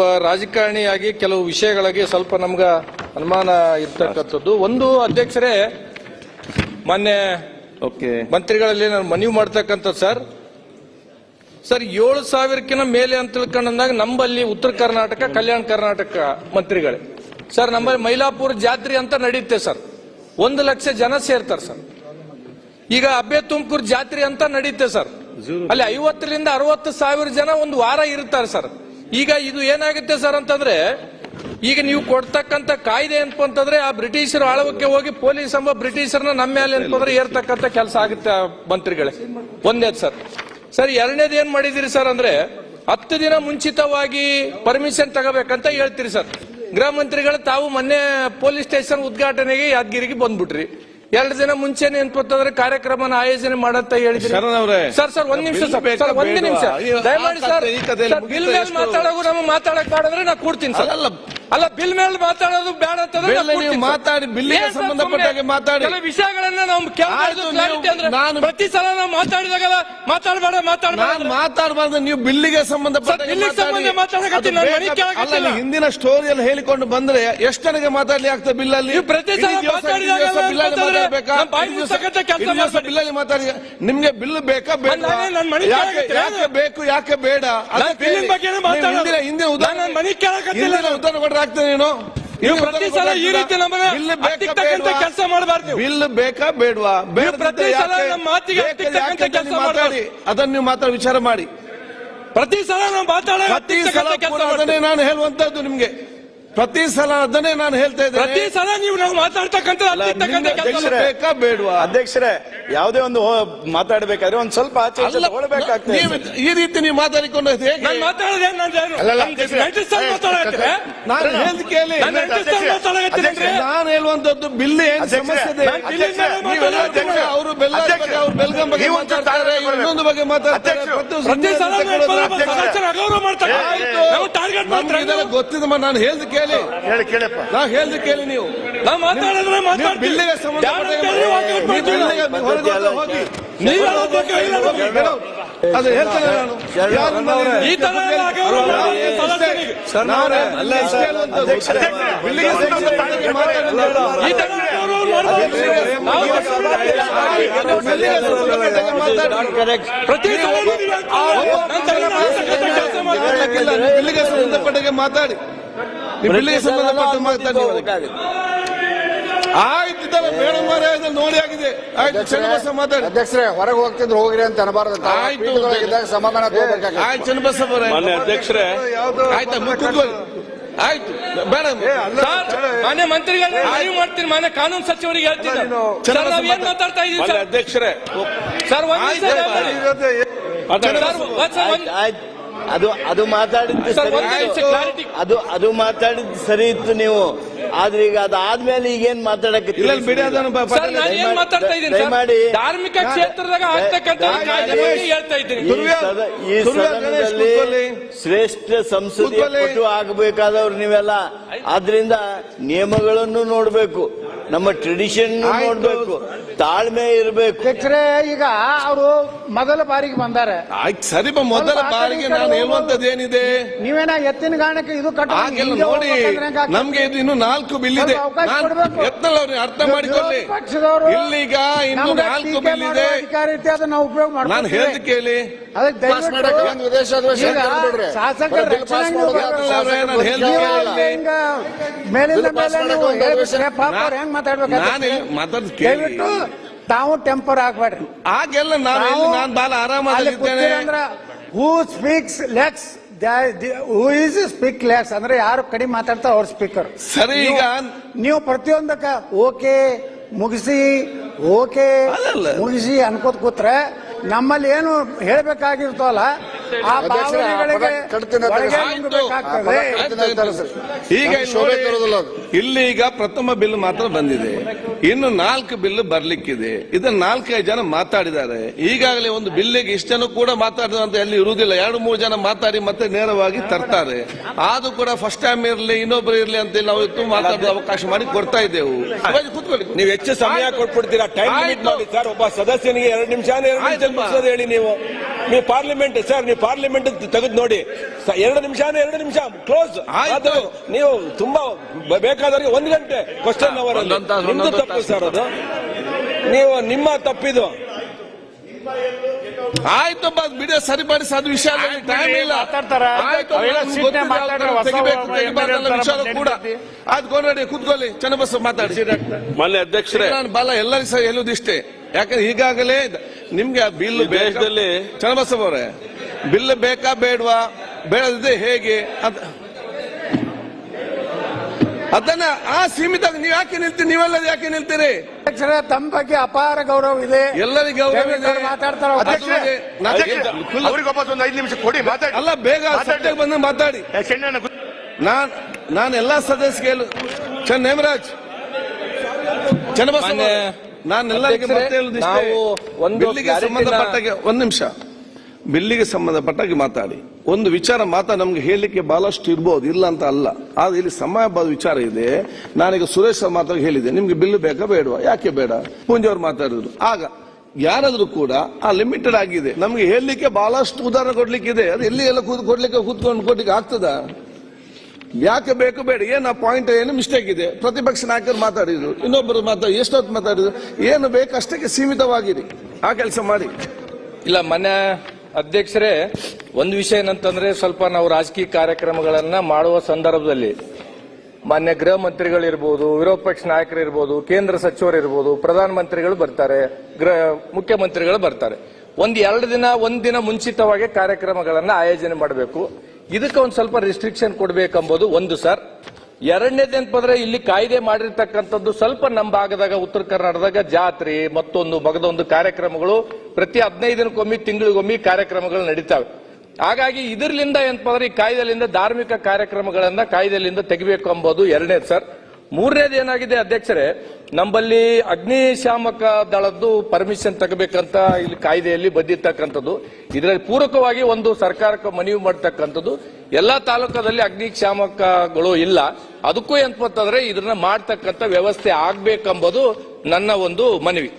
ರಾಜಕಾರಣಿಯಾಗಿ ಕೆಲವು ವಿಷಯಗಳಿಗೆ ಸ್ವಲ್ಪ ನಮ್ಗ ಅನುಮಾನ ಇರ್ತಕ್ಕಂಥದ್ದು. ಒಂದು ಅಧ್ಯಕ್ಷರೇ ಮೊನ್ನೆ ಓಕೆ. ಮಂತ್ರಿಗಳಲ್ಲಿ ನಾನು ಮನವಿ ಮಾಡ್ತಕ್ಕಂಥದ್ದು ಸರ್ ಸರ್ ಏಳು ಸಾವಿರಕ್ಕಿಂತ ಮೇಲೆ ಅಂತ ತಿಳ್ಕೊಂಡಂದಾಗ ನಂಬಲ್ಲಿ ಉತ್ತರ ಕರ್ನಾಟಕ ಕಲ್ಯಾಣ ಕರ್ನಾಟಕ ಮಂತ್ರಿಗಳೇ. ಸರ್ ನಮ್ಮಲ್ಲಿ ಮೈಲಾಪುರ ಜಾತ್ರೆ ಅಂತ ನಡೆಯುತ್ತೆ ಸರ್. ಒಂದು ಲಕ್ಷ ಜನ ಸೇರ್ತಾರೆ ಸರ್. ಈಗ ಅಬ್ಬೆ ತುಮಕೂರು ಜಾತ್ರೆ ಅಂತ ನಡೆಯುತ್ತೆ ಸರ್. ಅಲ್ಲಿ ಐವತ್ತರಿಂದ ಅರವತ್ತು ಸಾವಿರ ಜನ ಒಂದು ವಾರ ಇರ್ತಾರೆ ಸರ್. ಈಗ ಇದು ಏನಾಗುತ್ತೆ ಸರ್ ಅಂತಂದ್ರೆ, ಈಗ ನೀವು ಕೊಡ್ತಕ್ಕಂತ ಕಾಯ್ದೆ ಅಂತಂದ್ರೆ, ಆ ಬ್ರಿಟಿಷರ ಆಳ್ವಕ್ಕೆ ಹೋಗಿ ಪೊಲೀಸ್ ಎಂಬ ಬ್ರಿಟಿಷರ್ನ ನಮ್ಮ ಮೇಲೆ ಅಂತಂದ್ರೆ ಏರ್ತಕ್ಕಂತ ಕೆಲಸ ಆಗುತ್ತೆ ಮಂತ್ರಿಗಳೇ. ಒಂದೇದ್ ಸರ್. ಸರ್, ಎರಡನೇದು ಏನ್ ಮಾಡಿದಿರಿ ಸರ್ ಅಂದ್ರೆ, ಹತ್ತು ದಿನ ಮುಂಚಿತವಾಗಿ ಪರ್ಮಿಷನ್ ತಗೋಬೇಕಂತ ಹೇಳ್ತೀರಿ ಸರ್. ಗೃಹ ಮಂತ್ರಿಗಳು ತಾವು ಮೊನ್ನೆ ಪೊಲೀಸ್ ಸ್ಟೇಷನ್ ಉದ್ಘಾಟನೆಗೆ ಯಾದಗಿರಿಗೆ ಬಂದ್ಬಿಟ್ರಿ. ಎರಡು ದಿನ ಮುಂಚೆನೆ ಅಂತಂದ್ರೆ ಕಾರ್ಯಕ್ರಮನ ಆಯೋಜನೆ ಮಾಡಂತ ಹೇಳಿದ್ರಿ. ಸರ್ ಸರ್ ಒಂದ್ ನಿಮಿಷ ಸರ್ ಒಂದ್ ನಿಮಿಷ. ದಯಮಾಡಿ ಸರ್ ಬಿಲ್ ಮೇಲೆ ಮಾತಾಡೋದು ನಮಗೆ ಮಾತಾಡಕ್ ಬೇಡಂದ್ರೆ ನಾ ಕೊಡ್ತೀನಿ ಸರ್. ಅಲ್ಲ, ಬಿಲ್ ಮೇಲೆ ಮಾತಾಡೋದು ಬೇಡ ಅಂತಂದ್ರೆ ಮಾತಾಡಿ, ಬಿಲ್ಲಿಗೆ ಏನ್ ಸಂಬಂಧಪಟ್ಟ ಹಾಗೆ ಮಾತಾಡಿ. ವಿಷಯಗಳನ್ನ ನಾವು ನಾನು- ಪ್ರತಿ ಸಲ ನಾವು ಮಾತಾಡಿದಾಗಲ್ಲ ಮಾತಾಡಬೇಡ ಮಾತಾಡಬೇಡ ಮಾತಾಡಬಾರ್ದು ನೀವು ಬಿಲ್ಲಿಗೆ ಸಂಬಂಧಪಟ್ಟ ಹಿಂದಿನ ಸ್ಟೋರಿಯಲ್ಲಿ ಹೇಳಿಕೊಂಡು ಬಂದ್ರೆ ಎಷ್ಟು ನನಗೆ ಮಾತಾಡ್ಲಿ ಆಗ್ತದೆ ಬಿಲ್ ಅಲ್ಲಿ ಪ್ರತಿ ಸಲ ಮಾತಾಡಿದಾಗ ಬಿಲ್ಲಲ್ಲಿ. ಮಾತಾಡಿ. ನಿಮ್ಗೆ ಬಿಲ್ ಬೇಕಾ ಬೇಕು ಯಾಕೆ ಬೇಡ. ಹಿಂದಿನ ಉದಾಹರಣೆ. ಉದಾಹರಣೆ ಕೊಟ್ರೆ ಆಗ್ತದೆ ನೀನು. ನೀವು ಪ್ರತಿ ಸಲ ಈ ರೀತಿ ನಮ್ಮನ್ನ ಬಿಲ್ ಬೇಕಾ ಕೆಲಸ ಮಾಡಬಾರ್ದು ನೀವು. ಬಿಲ್ ಬೇಕಾ ಬೇಡವಾ? ಬೇಡ ಪ್ರತಿ ಸಲ ನಮ್ಮ ಮಾತಿಗೆ ಹತ್ತಿಕ್ತಕ್ಕಂತ ಕೆಲಸ ಮಾತಾಡಿ. ಅದನ್ನ ನೀವು ಮಾತ್ರ ವಿಚಾರ ಮಾಡಿ. ಪ್ರತಿ ಸಲ ನಾವು ಮಾತಾಡೋ ಪ್ರತಿ ಸಲ ಅದನ್ನೇ ನಾನು ಹೇಳುವಂತದ್ದು ನಿಮ್ಗೆ. ಪ್ರತಿ ಸಲ ಅದನ್ನೇ ನಾನು ಹೇಳ್ತಾ ಪ್ರತಿ ಇದ್ದೇನೆ ಸಲ ನೀವು ನಾವು ಮಾತಾಡ್ತಕ್ಕಂಥ ಬೇಕಾ ಬೇಡವಾ? ಅಧ್ಯಕ್ಷರೇ ಯಾವುದೇ ಒಂದು ಮಾತಾಡಬೇಕಾದ್ರೆ ಒಂದ್ ಸ್ವಲ್ಪ ಆಚೆ ಈಚೆ ಅಲ್ಲ ತಗೊಳ್ಬೇಕಾಗ್ತದೆ. ನೀವು ಈ ರೀತಿ ನೀವು ಮಾತಾಡಿಕೊಂಡು ಹೇಗೆ? ನಾನು ಮಾತಾಡೋದೇ ನಾನು ಅಲ್ಲಲ್ಲ, ನೈಂಟಿಸ್ತಾನ್ ಮಾತಾಡಕತ್ತೀರ? ನಾನು ಹೇಳ್ದ ಕೇಳಿ. ನಾನು ನೈಂಟಿಸ್ತಾನ್ ಮಾತಾಡಕತ್ತೀನಿ ನಾನು ಹೇಳುವಂತದ್ದು ಬಿಲ್ ಏನ್ ಸಮಸ್ಯೆ ಇದೆ ನಾನು ಮೇಲೆ ನೀವೆಲ್ಲ. ಅವರು ಬಗ್ಗೆ ಅವ್ರು ಬೆಲ್ಗಂ ಬಗ್ಗೆ ನೀವು ಒಂದು ಮಾತಾಡ್ತಾರೆ ತಾಳ್ಮೆ ಇನ್ನೊಂದು ಬಗ್ಗೆ ಮಾತಾಡ್ತಾರೆ ಅಧ್ಯಕ್ಷರು, ಪ್ರತಿ ಪ್ರತಿ ಸಲ ಹಿಂದಿನ ನಾವು ತಗೊಳ್ಳೋದು. ಸದಸ್ಯರ ಅಗೌರವ ಮಾಡ್ತಾರೆ. ಆಯ್ತು. ನಾವು ಟಾರ್ಗೆಟ್ ನಮ್ಗೆ ಮಾಡ್ತಾರೆ ಇದೆಲ್ಲ ಗೊತ್ತಿದೆ ನಾನು ಹೇಳಿದ ಕೇಳಿ. ಹೇಳಿ ಕೇಳಪ್ಪ. ನಾ ಹೇಳ್ದ್ ಕೇಳಿ ನೀವು. ಅದು ಹೇಳ್ತೇನೆ ನಾನು ಈ ತರ ಸಂಬಂಧಪಟ್ಟ ಮಾತಾಡಿ. ಬಿಲ್ಲಿಗೆ ಸಂಬಂಧಪಟ್ಟ ಮಾತಾಡಿ ಆಯ್ತು ಇದೆಲ್ಲ ಬೇಡ ಮಾರ್ರೆ, ಇದೆಲ್ಲ ನೋಡಿ ಆಗಿದೆ. ಆಯ್ತು ಚನ್ನಬಸ ಮಾತಾಡಿ. ಅಧ್ಯಕ್ಷರೇ ಹೊರಗೆ ಹೋಗ್ತಿದ್ರು ಹೋಗ್ರಿ ಅಂತ ಅನಬಾರದು. ಆಯ್ತು. ಸಮಾಧಾನ ಆಯ್ತು ಚನ್ನಬಸ ಮಾನ್ಯ ಅಧ್ಯಕ್ಷರೇ. ಆಯ್ತಾ ಕೂತ್ಕೊಳ್ಳಿ ಆಯ್ತು ಬೇಡ. ಸರ್, ಮಾನ್ಯ ಮಂತ್ರಿಗಳನ್ನ ಅರಿವು ಮಾಡ್ತೀನಿ ಮಾನ್ಯ ಕಾನೂನು ಸಚಿವರಿಗೆ ಹೇಳ್ತೀನಿ ಸರ್ ನಾವ್ ಏನ್ ಮಾತಾಡ್ತಾ ಇದೀವಿ ಮಾನ್ಯ ಸರ್? ಅಧ್ಯಕ್ಷರೇ. ಸರ್ ಒಂದ್ ಅದು ಅದು ಮಾತಾಡಿದ್ದು. ಅದು ಅದು ಮಾತಾಡಿದ್ದು ಸರಿ ಇತ್ತು ನೀವು. ಆದ್ರೆ ಈಗ ಅದಾದ್ಮೇಲೆ ಈಗೇನ್ ಮಾತಾಡಕ್ಕೆ ಇಲ್ಲ ಬಿಡಿ ಅದನ್ನು ಬ- ಸರ್ ನಾನು ಏನ್ ಮಾತಾಡ್ತಾ ಇದ್ದೀನಿ ಸರ್ ದಯಮಾಡಿ. ಧಾರ್ಮಿಕ ಕ್ಷೇತ್ರದಾಗ ಆಗ್ತಕ್ಕಂಥ ಕಾಯ್ದೆ ಹೇಳ್ತಾ ಇದ್ದೀನಿ ಈ ಸಂದರ್ಭದಲ್ಲಿ ಸದ- ಈ ದುರ್ವ್ಯ ಗಣೇಶ್ ಸದನದಲ್ಲಿ ಕೂತ್ಕೊಳ್ಳಿ. ಶ್ರೇಷ್ಠ ಸಂಸದೀಯ ಕೂತ್ಕೊಳ್ಳಿ. ಪಟು ಆಗಬೇಕಾದವ್ರು ನೀವೆಲ್ಲ ಆದ್ರಿಂದ ನಿಯಮಗಳನ್ನು ನೋಡ್ಬೇಕು ನಮ್ಮ ಟ್ರೆಡಿಷನ್ ಆಯ್ತು. ನೋಡ್ಬೇಕು ತಾಳ್ಮೆ ಇರಬೇಕು. ಅಧ್ಯಕ್ಷರೇ ಈಗ ಅವರು ಮೊದಲ ಬಾರಿಗೆ ಬಂದಾರೆ. ಆಯ್ತು ಸರಿ ಬಾ ಮೊದಲ ಬಾರಿಗೆ ನಾನು. ಹೇಳುವಂತದ್ದು ಏನಿದೆ ನೀವೇನ ಎತ್ತಿನ ಗಾಣಕ್ಕೆ ಇದು ಕಟ್ಟ ಹಾಗೆಲ್ಲ ನೋಡಿ ನಮ್ಗೆ ಇದು ಇನ್ನು ನಾಲ್ಕು ಬಿಲ್ ಇದೆ. ಸ್ವಲ್ಪ ಅವಕಾಶ ನಾನು ಕೊಡ್ಬೇಕು. ಅರ್ಥ ಮಾಡಿಕೊಳ್ಳಿ. ಪಕ್ಷದವರು ಇಲ್ಲೀಗ ಇನ್ನು ನಾಲ್ಕು ಬಿಲ್ ಇದೆ. ಅಧಿಕಾರ ಅದನ್ನ ನಾವು ಉಪಯೋಗ ನಾನು ಹೇಳಿ ಹೇಳ್ದು ಕೇಳಿ. ಅದಕ್ಕೆ ದಯವಿಟ್ಟು ಶಾಸಕರ ಮೇಲಿಂದ ಮೇಲೆ ಪಾಪ ಅವ್ರು ಹೆಂಗ್ ಮಾತಾಡ್ಬೇಕು? ದಯವಿಟ್ಟು ತಾವು ಟೆಂಪರ್ ಆಗ್ಬೇಡ್ರಿ. ಆಗೆಲ್ಲ ನಾನು ಬಾಲ ಆರಾಮಾಗಿದ್ದೇನೆ ಕೂತಿರಂದ್ರ who speaks less who is speak less ಅಂದ್ರೆ ಯಾರು ಕಡಿಮೆ ಮಾತಾಡ್ತಾರ ಅವ್ರ ಸ್ಪೀಕರ್ ಸರಿ ಈಗ ನೀವು ಪ್ರತಿಯೊಂದಕ್ಕ ಓಕೆ ಮುಗಿಸಿ ಓಕೆ. ಮುಗಿಸಿ ಅನ್ಕೋತ ಕೂತ್ರೆ ನಮ್ಮಲ್ಲಿ ಏನು ಹೇಳ್ಬೇಕಾಗಿರ್ತವಲ್ಲ ಆ ಭಾವನೆಗಳಿಗೆ ಒಳಗೆ. ಈಗ ಇಲ್ಲಿ ನೋಡಿ, ಇಲ್ಲಿ ಈಗ ಪ್ರಥಮ ಬಿಲ್ ಮಾತ್ರ ಬಂದಿದೆ. ಇನ್ನು ನಾಲ್ಕು ಬಿಲ್ ಬರ್ಲಿಕ್ಕಿದೆ. ಇದನ್ನ ನಾಲ್ಕೈದು ಜನ ಮಾತಾಡಿದ್ದಾರೆ. ಈಗಾಗಲೇ ಒಂದು ಬಿಲ್ಲಿಗೆ ಗೆ ಜನ ಕೂಡ ಮಾತಾಡಿದ ಅಂತ ಎಲ್ಲಿ ಇರುವುದಿಲ್ಲ. ಎರಡು ಮೂರು ಜನ ಮಾತಾಡಿ ಮತ್ತೆ ನೇರವಾಗಿ ತರ್ತಾರೆ. ಆದ್ರೂ ಕೂಡ ಫಸ್ಟ್ ಟೈಮ್ ಇರಲಿ ಇನ್ನೊಬ್ರು ಇರ್ಲಿ ಅಂತ ನಾವು ಇವತ್ತು ಮಾತಾಡೋ ಅವಕಾಶ ಮಾಡಿ ಕೊಡ್ತಾ ಇದ್ದೇವು. ಕೂತ್ಕೊಳ್ಳಿ. ನೀವು ಹೆಚ್ಚು ಸಮಯ. ಕೊಟ್ಬಿಡ್ತೀರಾ? ಟೈಮ್ ಲಿಮಿಟ್ ಆಯ್ತು. ಮಾಡಿ ಸರ್. ಒಬ್ಬ ಸದಸ್ಯನಿಗೆ ಎರಡು ನಿಮಿಷ ಎರಡು ನಿಮಿಷ ಆಯ್ತಪ್ಪ. ಮುಗಿಸೋದು ಹೇಳಿ ನೀವು. ನೀವು ಪಾರ್ಲಿಮೆಂಟ್ ಸರ್ ನೀವು ಪಾರ್ಲಿಮೆಂಟ್ ತೆಗೆದು ನೋಡಿ. ಎರಡು ನಿಮಿಷ ಎರಡು ನಿಮಿಷ ಕ್ಲೋಸ್ ಆಯ್ತು. ನೀವು ತುಂಬಾ ಬೇಕಾದವರಿಗೆ ಒಂದು ಗಂಟೆ ಕ್ವಶನ್ ಅವರ್ ನಿಮ್ದು ತಪ್ಪು ಸರ್ ಅದು. ನೀವು ನಿಮ್ಮ ತಪ್ಪಿದು. ಆಯ್ತು ಅದು ಬಿಡಿ ಸರಿಪಡಿಸಿ ಅದು ವಿಷಯ ಟೈಮ್ ಇಲ್ಲ. ಕೂಡ. ಅದು ಆಯ್ತು ಗೋನಡಿ ಕೂತ್ಕೊಳ್ಳಿ. ಚನ್ನಬಸ ಮಾತಾಡಿ. ಮಾನ್ಯ ಅಧ್ಯಕ್ಷರೇ. ನಾನು ಬಲ ಎಲ್ಲರಿಗೂ ಸಹ ಹೇಳುವುದಿಷ್ಟೇ ಯಾಕಂದ್ರೆ ಈಗಾಗಲೇ ಇದ್- ನಿಮ್ಗೆ ಆ ಬಿಲ್ ದೇಶದಲ್ಲಿ- ಚನ್ನಬಸವ ಅವರೇ ಬಿಲ್ ಬೇಕಾ ಬೇಡವಾ? ಬೇಡದಿದೆ ಹೇಗೆ? ಅಂತ ಅದನ್ನ ಆ ಸೀಮಿತ ನೀವು ಯಾಕೆ ನಿಲ್ತೀರಿ? ನೀವೆಲ್ಲ ಯಾಕೆ ನಿಲ್ತೀರಿ? ಅಧ್ಯಕ್ಷರೇ ತಮ್ಮ ಬಗ್ಗೆ ಅಪಾರ ಗೌರವ ಇದೆ. ಎಲ್ಲರಿಗೂ ಗೌರವ ಇದೆ. ಮಾತಾಡ್ತಾರೆ? ಒಂದು ಐದು ನಿಮಿಷ ಕೊಡಿ ಮಾತಾಡಿ. ಅಲ್ಲ ಬೇಗ ಸತ್ಯಕ್ಕೆ ಬಂದು ಮಾತಾಡಿ. ನಾನ್ ನಾನು ಎಲ್ಲಾ ಸದಸ್ಯ ಚನ್ ನೇಮರಾಜ್. ಚನ್ನಬಸವ ಸಂಬಂಧಪಟ್ಟಾಗೆ ಒಂದ್ ನಿಮಿಷ. ಬಿಲ್ಲಿಗೆ ಸಂಬಂಧಪಟ್ಟಾಗಿ ಮಾತಾಡಿ. ಒಂದು ವಿಚಾರ ಮಾತ್ರ ನಮ್ಗೆ ಹೇಳಲಿಕ್ಕೆ ಬಹಳಷ್ಟು ಇರ್ಬೋದು ಇಲ್ಲ ಅಂತ ಅಲ್ಲ. ಆದ್ರೆ ಇಲ್ಲಿ ಸಮಯಬಾದ ವಿಚಾರ ಇದೆ. ನಾನೀಗ ಸುರೇಶ್ ಅವ್ರ ಮಾತಾಡಿ ಹೇಳಿದೆ ನಿಮ್ಗೆ ಬಿಲ್ ಬೇಕಾ ಬೇಡವಾ? ಯಾಕೆ ಬೇಡ? ಪೂಂಜಿ ಅವ್ರು ಮಾತಾಡಿದ್ರು. ಆಗ ಯಾರಾದ್ರೂ ಕೂಡ ಆ ಲಿಮಿಟೆಡ್ ಆಗಿದೆ. ನಮ್ಗೆ ಹೇಳಲಿಕ್ಕೆ ಬಹಳಷ್ಟು ಉದಾಹರಣೆ ಕೊಡ್ಲಿಕ್ಕೆ ಇದೆ ಅದು ಎಲ್ಲಿ ಎಲ್ಲ ಕೂತ್ ಕೊಡ್ಲಿಕ್ಕೆ ಕೂತ್ಕೊಂಡು ಕೊಡ್ಲಿಕ್ಕೆ ಆಗ್ತದಾ? ಯಾಕೆ ಬೇಕು ಬೇಡ? ಏನು ಪಾಯಿಂಟ್ ಏನು ಮಿಸ್ಟೇಕ್ ಇದೆ? ಪ್ರತಿಪಕ್ಷ ನಾಯಕರು ಮಾತಾಡಿದ್ರು ಇನ್ನೊಬ್ಬರು ಮಾತಾಡಿ ಎಷ್ಟೊತ್ತು ಮಾತಾಡಿದ್ರು? ಏನು ಬೇಕು ಅಷ್ಟಕ್ಕೆ ಸೀಮಿತವಾಗಿರಿ. ಆ ಕೆಲಸ ಮಾಡಿ. ಇಲ್ಲ, ಮನೆ ಅಧ್ಯಕ್ಷರೇ, ಒಂದು ವಿಷಯ ಏನಂತಂದ್ರೆ ಸ್ವಲ್ಪ ನಾವು ರಾಜಕೀಯ ಕಾರ್ಯಕ್ರಮಗಳನ್ನ ಮಾಡುವ ಸಂದರ್ಭದಲ್ಲಿ ಮಾನ್ಯ ಗೃಹ ಮಂತ್ರಿಗಳಿರ್ಬೋದು, ವಿರೋಧ ಪಕ್ಷ ನಾಯಕರು ಇರ್ಬೋದು ಕೇಂದ್ರ ಸಚಿವರಿರ್ಬೋದು, ಪ್ರಧಾನ ಮಂತ್ರಿಗಳು ಬರ್ತಾರೆ, ಗೃಹ ಮುಖ್ಯಮಂತ್ರಿಗಳು ಬರ್ತಾರೆ. ಒಂದ್ ಎರಡು ದಿನ, ಒಂದ್ ದಿನ ಮುಂಚಿತವಾಗಿ ಕಾರ್ಯಕ್ರಮಗಳನ್ನ ಆಯೋಜನೆ ಮಾಡಬೇಕು. ಇದಕ್ಕೆ ಒಂದು ಸ್ವಲ್ಪ ರಿಸ್ಟ್ರಿಕ್ಷನ್ ಕೊಡಬೇಕೆಂಬುದು ಒಂದು ಸರ್ ಎರಡನೇದೇನಪ್ಪ ಇಲ್ಲಿ ಕಾಯ್ದೆ ಮಾಡಿರ್ತಕ್ಕಂಥದ್ದು ಸ್ವಲ್ಪ ನಮ್ಮ ಭಾಗದಾಗ ಉತ್ತರ ಕರ್ನಾಟಕದಾಗ ಜಾತ್ರೆ, ಮತ್ತೊಂದು ಮಗದೊಂದು ಕಾರ್ಯಕ್ರಮಗಳು, ಪ್ರತಿ ಹದಿನೈದು ದಿನಕ್ಕೊಮ್ಮೆ, ತಿಂಗಳಿಗೊಮ್ಮೆ ಕಾರ್ಯಕ್ರಮಗಳು ನಡೀತಾವೆ. ಹಾಗಾಗಿ ಇದರಿಂದ ಏನಪ್ಪ ಈ ಕಾಯ್ದೆಲಿಂದ ಧಾರ್ಮಿಕ ಕಾರ್ಯಕ್ರಮಗಳನ್ನ ಕಾಯ್ದೆಲಿಂದ ತೆಗಿಬೇಕು ಅಂಬೋದು ಎರಡನೇದು ಸರ್ ಮೂರನೇದು ಏನಾಗಿದೆ, ಅಧ್ಯಕ್ಷರೇ ನಮ್ಮಲ್ಲಿ ಅಗ್ನಿಶಾಮಕ ದಳದ್ದು ಪರ್ಮಿಷನ್ ತಗಬೇಕಂತ ಇಲ್ಲಿ ಕಾಯ್ದೆಯಲ್ಲಿ ಬಂದಿರ್ತಕ್ಕಂಥದ್ದು. ಇದರಲ್ಲಿ ಪೂರಕವಾಗಿ ಒಂದು ಸರ್ಕಾರಕ್ಕೆ ಮನವಿ ಮಾಡ್ತಕ್ಕಂಥದ್ದು. ಎಲ್ಲ ತಾಲೂಕದಲ್ಲಿ ಅಗ್ನಿಶಾಮಕಗಳು ಇಲ್ಲ. ಅದಕ್ಕೂ ಏನಪ್ಪ ಅಂತಂದ್ರೆ ಇದನ್ನ ಮಾಡ್ತಕ್ಕಂಥ ವ್ಯವಸ್ಥೆ ಆಗ್ಬೇಕೆಂಬುದು ನನ್ನ ಒಂದು ಮನವಿ.